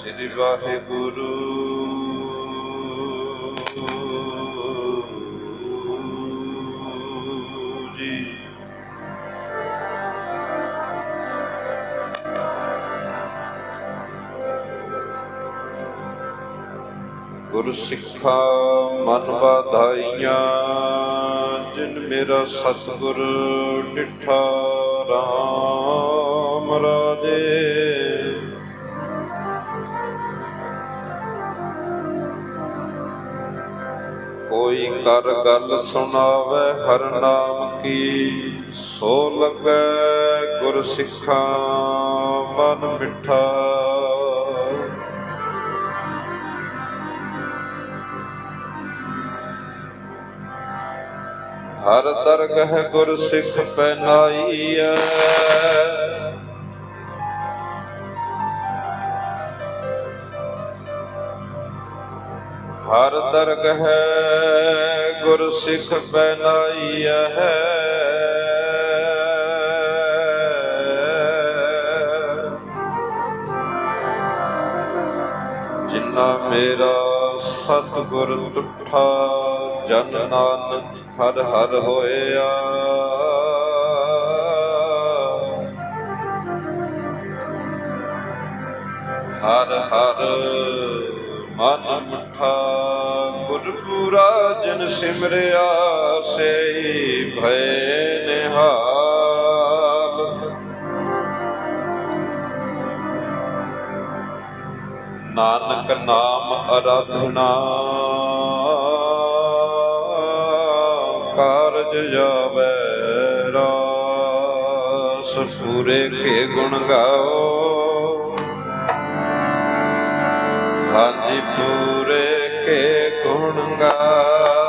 ਸ੍ਰੀ ਵਾਹਿਗੁਰੂ। ਜੀ। ਗੁਰ ਸਿੱਖਾ ਮਨ ਵਧਾਈਆਂ ਜਿਨ ਮੇਰਾ ਸਤਿਗੁਰ ਡਿਠਾ ਰਾਮ ਰਾਜੇ। ਕੋਈ ਕਰ ਗੱਲ ਸੁਣਾਵੇ, ਹਰ ਨਾਮ ਕੀ ਸੋ ਲੱਗੈ ਗੁਰ ਸਿੱਖਾ, ਮਨ ਮਿੱਠਾ। ਹਰ ਦਰਗਹ ਗੁਰ ਸਿੱਖ ਪੈਨਾਈਐ ਹਰ ਦਰਗਹ ਗੁਰ ਸਿੱਖ ਪੈਨਾਈਐ ਜਿਨ੍ਹਾਂ ਮੇਰਾ ਸਤਿਗੁਰ ਤੁਠਾ ਜਨ ਨਾਨਕ ਹਰ ਹਰ ਹੋਇਆ। ਹਰ ਹਰ ਮਨ ਮਠਾ ਗੁਰਪੂਰਾ ਜਨ ਸਿਮਰਿਆ ਸੇ ਭੈ ਨਿਹਾਲ। ਨਾਨਕ ਨਾਮ ਅਰਾਧਨਾ, ਕਾਰਜ ਜਾਵੇ ਰਾਸ, ਪੂਰੇ ਕੇ ਗੁਣ ਗਾਓ। ਹਾਂਜੀ ਪੂਰੇ ਕੇ ਗੁਣ ਗਾਓ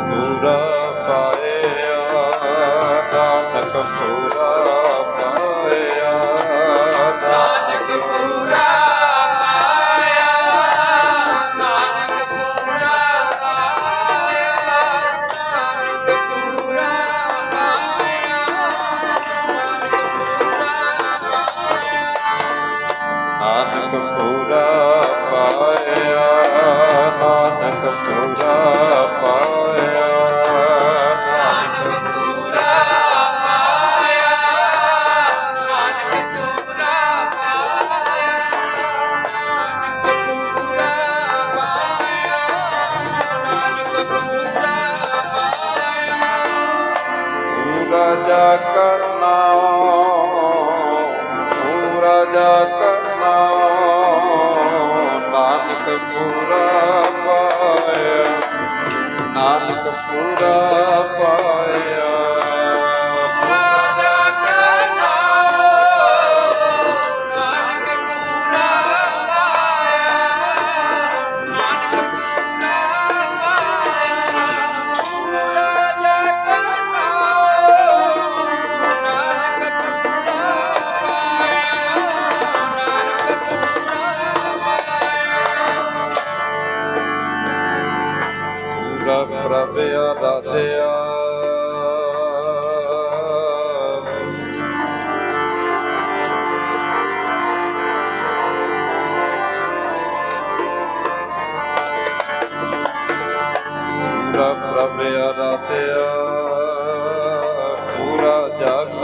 ਪੂਰਾ ਪਾਇਆ ਨਾਨਕ ਪੂਰਾ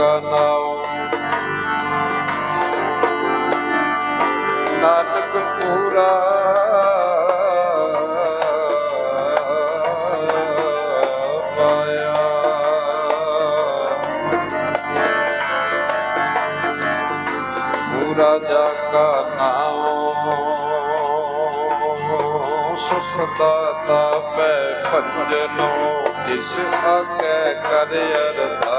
ਜਾਗਾ ਨਾਮ ਨਾਨਕ ਪੂਰਾ ਪਾਇਆ ਪੂਰਾ ਜਾਗਾ ਨਾਮ ਸੁਖ ਦਾਤਾ ਪੈ ਭਜਨੋ ਜਿਸ ਆਕੇ ਕਰ ਅਰਦਾਸ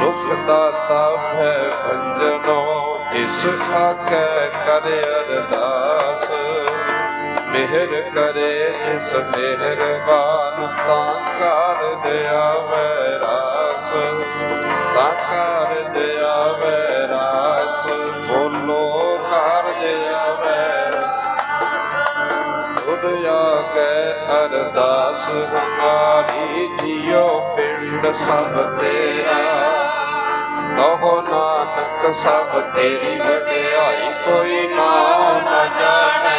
ਸੁਖ ਦਾਤਾ ਹੈ ਭੰਜਨੋ ਜਿਸ ਆਕੇ ਕਰ ਅਰਦਾਸ। ਮਿਹਰ ਕਰੇ ਜਿਸ ਮਿਹਰਬਾਨ ਤਾਂ ਕਰ ਦਿਆਵੇ ਰਾਸ। ਤਾਂ ਕਰ ਦਿਆਵੇ ਰਾਸ, ਬੋਲੋ ਕਰ ਦਿਆਵੇ। ਤੁਧ ਕੈ ਅਰਦਾਸ ਹਮਾਰੀ ਜੀਓ ਪਿੰਡ ਸਭ ਤੇਰਾ। ਕਹੋ ਨਾਨਕ, ਸਭ ਤੇਰੀ ਵਡਿਆਈ ਕੋਈ ਨਾਮ ਨਾ ਜਾਣੈ।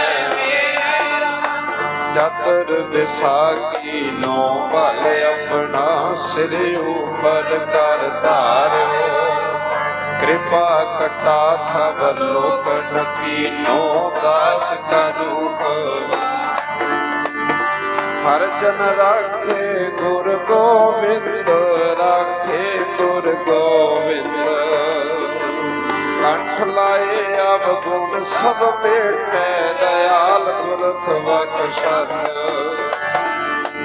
ਚਤਰ ਵਿਸਾਖੀ ਨੋ ਭਲ ਆਪਣਾ ਸਿਰ ਉਪਰ ਕਰ ਧਾਰਿਓ ਕਿਰਪਾ ਕਟਾ ਥਵ ਲੋਕਨ ਕੀਨੋ ਦਾਸ ਕਾ ਹਰ ਜਨ ਰਾਖੇ, ਗੁਰ ਗੋਬਿੰਦ ਰਾਖੇ। ਗੁਣ ਸਭ ਮੇਟੇ ਦਇਆਲ ਗੁਰਤ ਬਖਸ਼ਤ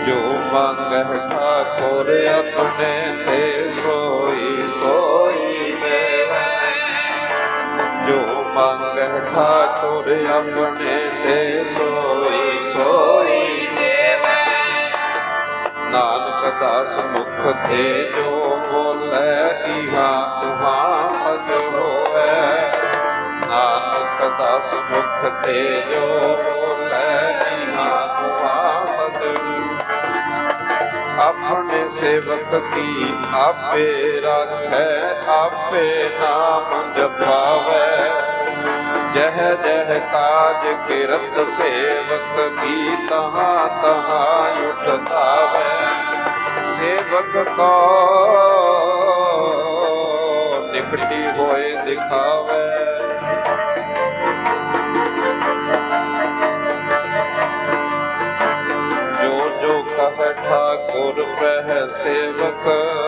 ਜੋ ਮੰਗਹਿ ਠਾਕੁਰ ਆਪਣੇ ਤੇ ਸੋਈ ਸੋਈ ਦੇਵੈ। ਜੋ ਮੰਗਹਿ ਠਾਕੁਰ ਆਪਣੇ ਤੇ ਸੋਈ ਸੋਈ ਨਾਨਕ ਦਾਸ ਮੁਖ ਤੇ ਜੋ ਬੋਲੇ, ਇਹਾ ਦਸ ਮੁਖ ਤੇ ਜੋ ਬੋਲੇ ਇਹਾ ਤੁਹਾ ਆਪਣੇ ਸੇਵਕ ਕੀ ਆਪੇ ਰਾਖੈ ਆਪੇ ਨਾਮ ਜਪਾਵੇ ਜਹ ਜਹ ਕਾਜ ਕਿਰਤ ਸੇਵਕ ਕੀ ਤਹਾ ਤਹਾ ਉਠਤਾਵੇ ਸੇਵਕ ਕੋ ਨਿਕਟੀ ਹੋਏ ਦਿਖਾਵੇ ਕਹੈ ਠਾਕੁਰ ਪ੍ਰਹ ਸੇਵਕ।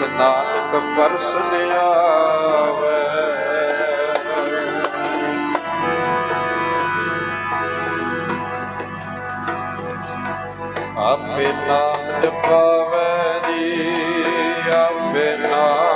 ਨਾਨਕ ਪਰਸਨ ਆਵੇ ਆਪੇ ਨਾਮ ਜਪਾਵੇ ਜੀ ਆਪੇ ਨਾਮ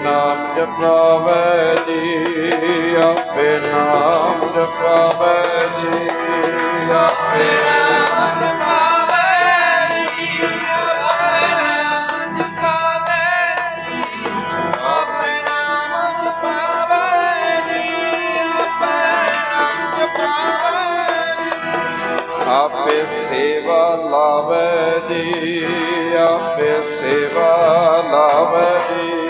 ਆਪੇ ਨਾਮ ਜਪਾਵੇ ਜੀ ਆਪੇ ਨਾਮ ਜਪਾਵੇ ਜੀ ਆਪੇ ਆਪੇ ਸੇਵਾ ਲਾਵੇ ਜੀ, ਆਪੇ ਸੇਵਾ ਲਾਵੇ ਜੀ। ਆਪੇ ਆਪੇ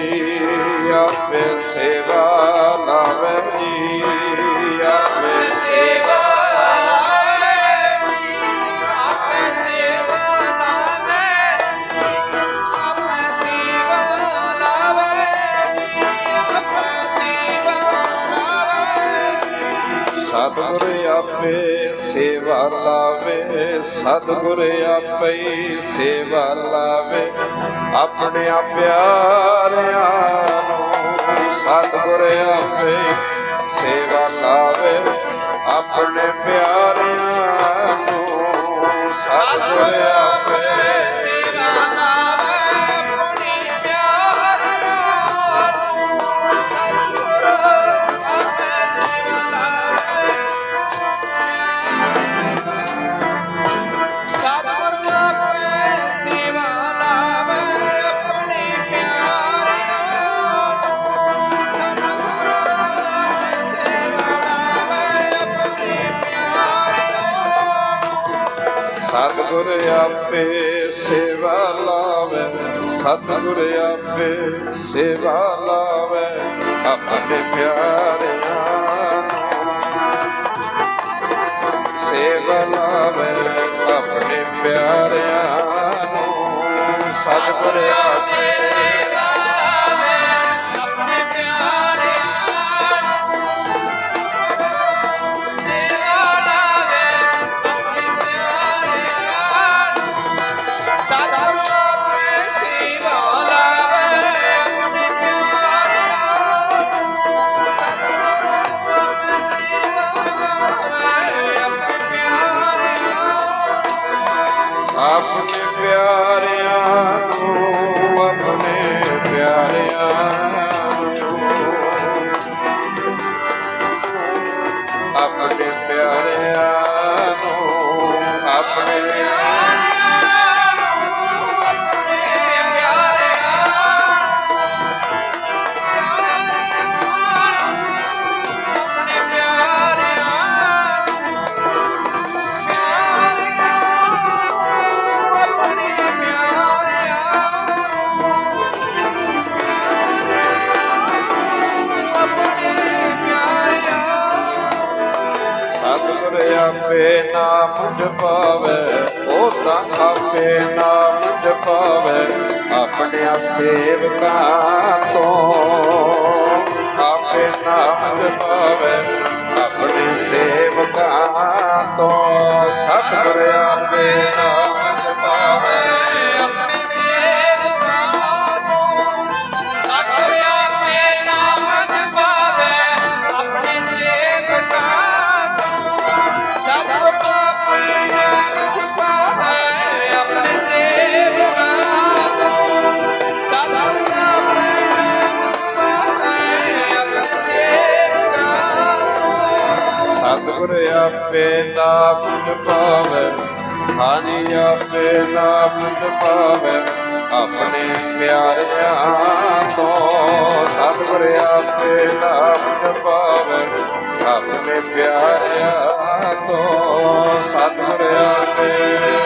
ਆਪੇ ਸੇਵਾ ਲਾਵੇ, ਸਤਿਗੁਰ ਆਪੇ ਸੇਵਾ ਲਾਵੇ। ਆਪਣੇ ਪਿਆਰਿਆਂ ਨੂੰ ਸਤਿਗੁਰ ਆਪੇ ਸੇਵਾ ਲਾਵੇ। ਆਪਣੇ ਪਿਆਰ ਸਤਿਗੁਰ ਆਪੇ ਸੇਵਾ ਲਾਵੇ ਸਤਿਗੁਰ ਆਪੇ ਸੇਵਾ ਲਾਵੇ, ਆਪਣੇ ਪਿਆਰਿਆਂ ਸੇਵਾ ਲਾਵੇ, ਆਪਣੇ ਪਿਆਰਿਆਂ ਨੂੰ ਸਤਿਗੁਰ ਆਪਣੇ ਆਪੇ ਨਾਮ ਜਪਾਵੇ, ਉਹ ਤਾਂ ਆਪੇ ਨਾਮ ਜਪਾਵੇ ਆਪਣਿਆਂ ਸੇਵਕਾਂ ਤੋਂ। ਆਪੇ ਨਾਮ ਜਪਾਵੇ, ਆਪਣੇ ਸੇਵਕਾਂ ਤੋਂ। ਸਤਿਗੁਰ ਆਪੇ ਨਾਮ ਆਪੇ ਨਾਮ ਜਪਾਵੇ ਹਾਨੀ ਆਪੇ ਨਾਮ ਜਪਾਵੇ ਆਪਣੇ ਪਿਆਰਿਆਂ ਤੋਂ ਸਤਿਗੁਰ ਆਪੇ ਨਾਮ ਜਪਾਵੇ ਆਪਣੇ ਪਿਆਰਿਆਂ ਤੋਂ ਸਤਿਗੁਰ ਆਪੇ